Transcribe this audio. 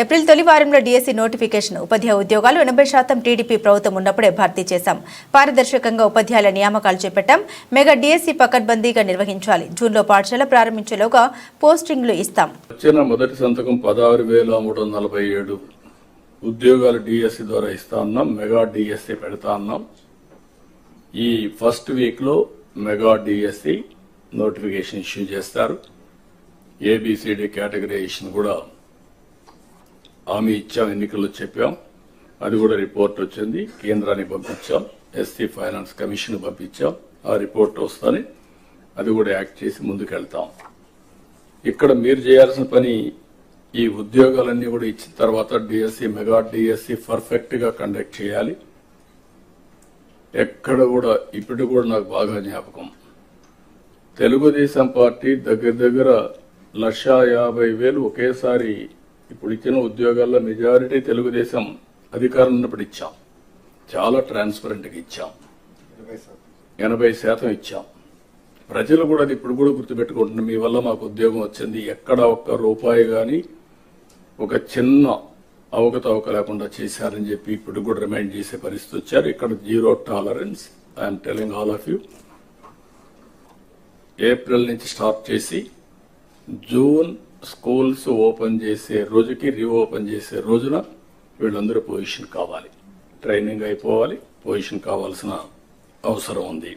April తొలి వారంలో DSC notification. ఉపాధ్యాయ ఉద్యోగాలు ఎనభై శాతం టీడీపీ ప్రభుత్వం ఉన్నప్పుడే భర్తీ చేశాం. పారదర్శకంగా ఉపాధ్యాయుల నియామకాలు చేపట్టాం. మెగా డిఎస్సి పకడ్బందీగా నిర్వహించాలి. జూన్లో పాఠశాల ప్రారంభించేలోగా పోస్టింగ్లు ఇస్తాం. వచ్చిన మొదటి సంతకం పదహారు వేల మూడు వందల నలభై ఏడు ఉద్యోగాలు డిఎస్సి ద్వారా ఇస్తా ఉన్నాం మెగా డిఎస్సి పెడతా ఉన్నాం ఈ ఫస్ట్ వీక్లో మెగా డిఎస్సి నోటిఫికేషన్ ఇష్యూ చేస్తారు. ఏబిసిడి కేటగరైజేషన్ కూడా హామీ ఇచ్చాం ఎన్నికల్లో చెప్పాం. అది కూడా రిపోర్ట్ వచ్చింది. కేంద్రానికి పంపించాం. ఎస్సీ ఫైనాన్స్ కమిషన్ పంపించాం. ఆ రిపోర్ట్ వస్తుంది అది కూడా యాక్ట్ చేసి ముందుకెళ్తాం. ఇక్కడ మీరు చేయాల్సిన పని ఈ ఉద్యోగాలన్నీ కూడా ఇచ్చిన తర్వాత డిఎస్సి మెగా డిఎస్సి పర్ఫెక్ట్గా కండక్ట్ చేయాలి. ఎక్కడ కూడా ఇప్పుడు కూడా నాకు బాగా జ్ఞాపకం. తెలుగుదేశం పార్టీ దగ్గర దగ్గర లక్ష యాభై వేలు ఒకేసారి ఇప్పుడు ఇచ్చిన ఉద్యోగాల్లో మెజారిటీ తెలుగుదేశం అధికారం ఇచ్చాం. చాలా ట్రాన్స్పరెంట్గా ఇచ్చాం. ఎనభై శాతం ఇచ్చాం. ప్రజలు కూడా అది ఇప్పుడు కూడా గుర్తుపెట్టుకుంటున్న మీ వల్ల మాకు ఉద్యోగం వచ్చింది ఎక్కడ ఒక్క రూపాయి గాని ఒక చిన్న అవకతవక లేకుండా చేశారని చెప్పి ఇప్పుడు కూడా రిమైండ్ చేసే పరిస్థితి వచ్చారు. ఇక్కడ zero tolerance I'm telling all of you April నుంచి స్టార్ట్ చేసి జూన్ స్కూల్స్ ఓపెన్ చేసే రోజుకి రీఓపెన్ చేసే రోజున వీళ్ళందరూ పొజిషన్ కావాలి. ట్రైనింగ్ అయిపోవాలి. పొజిషన్ కావాల్సిన అవసరం ఉంది.